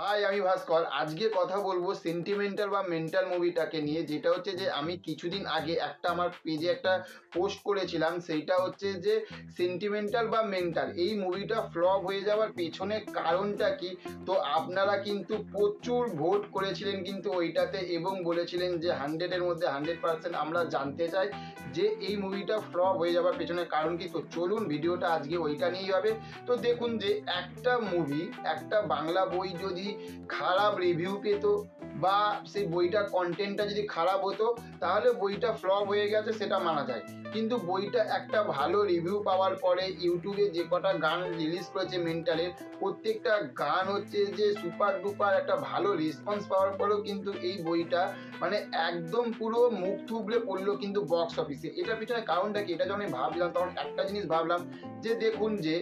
High আমি ভাস্কর। আজকে কথা বলব সেন্টিমেন্টাল বা মেন্টাল মুভিটাকে নিয়ে, যেটা হচ্ছে যে আমি কিছুদিন আগে একটা আমার পেজে একটা পোস্ট করেছিলাম, সেইটা হচ্ছে যে সেন্টিমেন্টাল বা মেন্টাল এই মুভিটা ফ্লপ হয়ে যাওয়ার পেছনে কারণটা কি? তো আপনারা কিন্তু প্রচুর ভোট করেছিলেন কিন্তু ওইটাতে এবং বলেছিলেন যে হান্ড্রেডের মধ্যে হান্ড্রেড পার্সেন্ট আমরা জানতে চাই যে এই মুভিটা ফ্লপ হয়ে যাওয়ার পেছনে কারণ কি? তো চলুন ভিডিওটা আজকে ওইটা নিয়েই হবে। তো দেখুন যে একটা মুভি একটা বাংলা বই যদি খারাপ রিভিউ পেত বা সেই বইটার কন্টেন্টটা যদি খারাপ হতো, তাহলে বইটা ফ্লপ হয়ে গেছে সেটা মানা যায়। কিন্তু বইটা একটা ভালো রিভিউ পাওয়ার পরে ইউটিউবে যে কটা গান রিলিজ করেছে মেন্টালের প্রত্যেকটা গান হচ্ছে যে সুপার ডুপার একটা ভালো রেসপন্স পাওয়ার পরেও কিন্তু এই বইটা মানে একদম পুরো মুখ থুবড়ে পড়ল কিন্তু বক্স অফিসে এটার পিছনে কারণটা কি? এটা যখন আমি ভাবলাম, তখন একটা জিনিস ভাবলাম যে দেখুন যে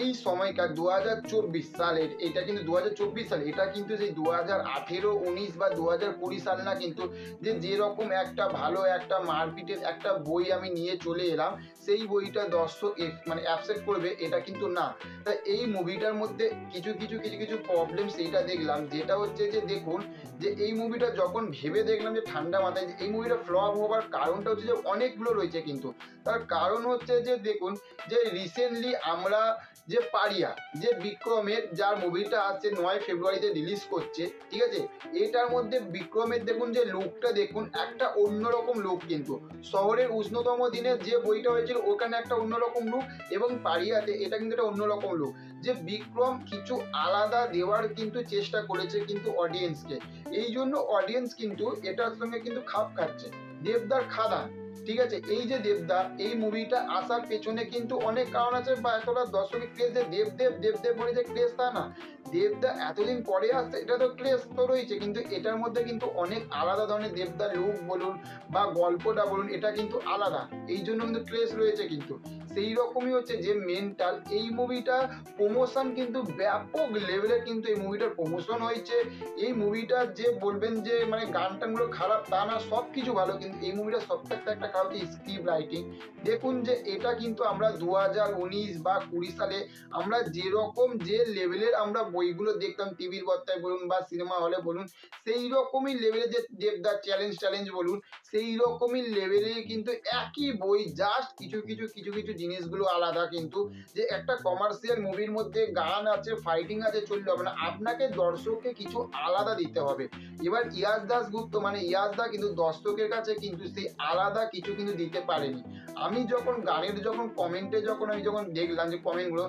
এই সময়কার দু হাজার চব্বিশ সালের, এটা কিন্তু দু হাজার চব্বিশ সাল, এটা কিন্তু সেই দু হাজার আঠেরো, উনিশ বা দু হাজার কুড়ি সাল না কিন্তু যে যেরকম একটা ভালো একটা মারপিটের একটা বই আমি নিয়ে চলে এলাম, সেই বইটা দর্শক মানে অ্যাপসেপ্ট করবে, এটা কিন্তু না। তা এই মুভিটার মধ্যে কিছু কিছু কিছু কিছু প্রবলেম সেইটা দেখলাম, যেটা হচ্ছে যে দেখুন, যে এই মুভিটা যখন ভেবে দেখলাম যে ঠান্ডা মাথায়, এই মুভিটা ফ্লপ হওয়ার কারণটা হচ্ছে যে অনেকগুলো রয়েছে কিন্তু। তার কারণ হচ্ছে যে দেখুন, যে রিসেন্টলি আমরা যে পারিয়া, যে বিক্রমের যার মুভিটা আসছে নয় ফেব্রুয়ারিতে রিলিজ করছে, ঠিক আছে? এটার মধ্যে বিক্রমের দেখুন যে লুকটা দেখুন, একটা অন্যরকম লুক কিন্তু। শহরের উষ্ণতম দিনে যে বইটা হয়েছিল, ওখানে একটা অন্যরকম লুক এবং পারিয়াতে এটা কিন্তু একটা অন্যরকম লুক যে বিক্রম কিছু আলাদা দেওয়ার কিন্তু চেষ্টা করেছে কিন্তু অডিয়েন্সকে এই জন্য অডিয়েন্স কিন্তু এটার সঙ্গে কিন্তু খাপ খাচ্ছে। দেবদার খাদান ঠিক আছে? এই যে দেবদার এই মুভিটা আসার পেছনে কিন্তু অনেক কারণ আছে বা এতটা দর্শকের ক্রেজ যে দেবদেব দেবদেব বলে যে ক্রেজ তা না। দেবদা এতদিন পরে আসছে, এটা তো ক্রেজ তো রয়েছে, কিন্তু এটার মধ্যে কিন্তু অনেক আলাদা ধরনের দেবদার লুক বলুন বা গল্পটা বলুন, এটা কিন্তু আলাদা। এই জন্য কিন্তু ক্রেজ রয়েছে কিন্তু। সেই রকমই হচ্ছে যে মেন্টাল এই মুভিটা প্রমোশন কিন্তু ব্যাপক লেভেলের কিন্তু এই মুভিটার প্রমোশন হয়েছে। এই মুভিটা যে বলবেন যে মানে গান টানগুলো খারাপ, তা না সব কিছু ভালো, কিন্তু এই মুভিটা সব থেকে একটা খারাপ হচ্ছে রাইটিং দেখুন যে এটা কিন্তু আমরা দু হাজার উনিশ বা কুড়ি সালে আমরা যেরকম যে লেভেলের আমরা বইগুলো দেখতাম টিভির বর্তায় বলুন বা সিনেমা হলে বলুন সেই রকমই লেভেলে যে দেবদার চ্যালেঞ্জ চ্যালেঞ্জ বলুন সেই রকমই লেভেলে কিন্তু একই বই জাস্ট কিছু কিছু কিছু কিছু জিনিসগুলো আলাদা কিন্তু, যে একটা কমার্শিয়াল মুভির মধ্যে গান আছে ফাইটিং আছে, চললে হবে না। আপনাকে দর্শককে কিছু আলাদা দিতে হবে। এবার ইয়াস দাস গুপ্ত মানে ইয়াস দা কিন্তু দর্শকের কাছে কিন্তু সেই আলাদা কিছু কিন্তু দিতে পারেনি। আমি যখন গানের যখন কমেন্টে যখন আমি যখন দেখলাম যে কমেন্টগুলো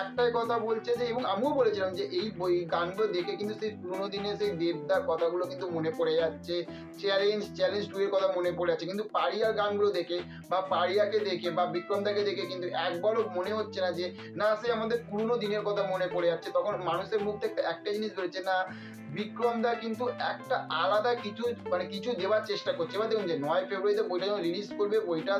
একটাই কথা বলছে যে, এবং আমিও বলেছিলাম যে এই বই গানগুলো দেখে কিন্তু সেই পুরোনো দিনে সেই দেবদার কথাগুলো কিন্তু মনে পড়ে যাচ্ছে। চ্যালেঞ্জ চ্যালেঞ্জ টু এর কথা মনে পড়ে যাচ্ছে। কিন্তু পারিয়ার গানগুলো দেখে বা পারিয়াকে দেখে বা বিক্রমদাকে দেখে কিন্তু একবারও মনে হচ্ছে না যে, না, সে আমাদের পুরোনো দিনের কথা মনে পড়ে যাচ্ছে। তখন মানুষের মুখ থেকে একটা জিনিস বেরোচ্ছে, না বিক্রম দা কিন্তু একটা আলাদা কিছু মানে কিছু দেওয়ার চেষ্টা করছে। এবার দেখুন যে নয় ফেব্রুয়ারিতে বইটা যখন রিলিজ করবে, বইটা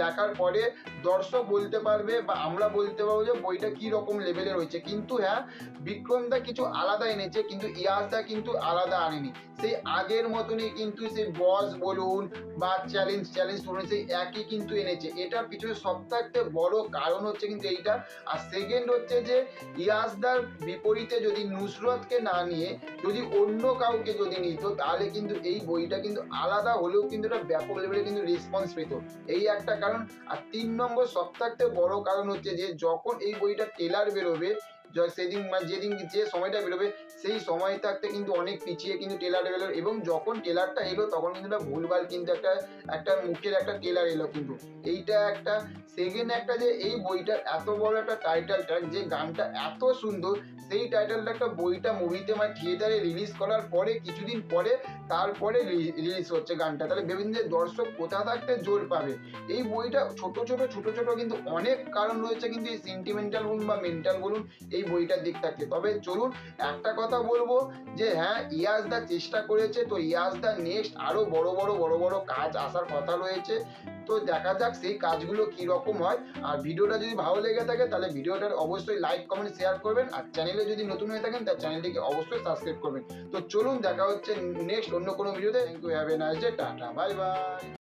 দেখার পরে দর্শক বলতে পারবে বা আমরা বলতে পারব যে বইটা কি রকম লেভেলে রয়েছে কিন্তু হ্যাঁ বিক্রম দা কিছু আলাদা এনেছে, কিন্তু ইয়াস দা কিন্তু আলাদা আনেনি। সেই আগের মতনই কিন্তু সেই বস বলুন বা চ্যালেঞ্জ চ্যালেঞ্জ বলুন, সেই একই কিন্তু এনেছে। এটার পিছনে সবথেকে বড় কারণ হচ্ছে কিন্তু এইটা। আর সেকেন্ড হচ্ছে যে ইয়াসদার বিপরীতে যদি নুসরতকে না নিয়ে যদি অন্য কাউকে যদি নিত, তাহলে কিন্তু এই বইটা কিন্তু আলাদা হলেও কিন্তু এটা ব্যাপক লেভেলে কিন্তু রেসপন্স পেত। এই একটা কারণ। আর তিন নম্বর সবথেকে বড় কারণ হচ্ছে যে, যখন এই বইটা টেলার বেরোবে সেদিন মানে যেদিন যে সময়টা বেরোবে, সেই সময় থাকতে কিন্তু অনেক পিছিয়ে কিন্তু টেলার এলো এবং যখন টেলারটা এলো তখন কিন্তু একটা ভুলভাল কিন্তু একটা একটা মুখের একটা টেলার এলো কিন্তু। এইটা একটা সেকেন্ড একটা যে এই বইটার এত বড় একটা টাইটেল ট্র্যাক যে গানটা এত সুন্দর, সেই টাইটেলটা একটা বইটা মুভিতে মানে থিয়েটারে রিলিজ করার পরে, কিছুদিন পরে, তারপরে রিলিজ হচ্ছে গানটা। তাহলে যে দর্শক কোথা থাকতে জোর পাবে? এই বইটা ছোট ছোট ছোট ছোট কিন্তু অনেক কারণ রয়েছে কিন্তু এই সেন্টিমেন্টাল বলুন বা মেন্টাল বলুন এই বইটার দিক থাকতে তবে চলুন একটা কথা বলব যে হ্যাঁ ইয়াসদা চেষ্টা করেছে, তো ইয়াসদা নেক্সট আরও বড় বড় বড় বড় কাজ আসার কথা রয়েছে। তো দেখা যাক সেই কাজগুলো কি রকম হয়। আর ভিডিওটা যদি ভালো লেগে থাকে, তাহলে ভিডিওটার অবশ্যই লাইক কমেন্ট শেয়ার করবেন। আর চ্যানেলে যদি নতুন হয়ে থাকেন তার চ্যানেলটিকে অবশ্যই সাবস্ক্রাইব করবেন। তো চলুন দেখা হচ্ছে নেক্সট অন্য কোনো ভিডিওতে thank you have a nice day tata bye bye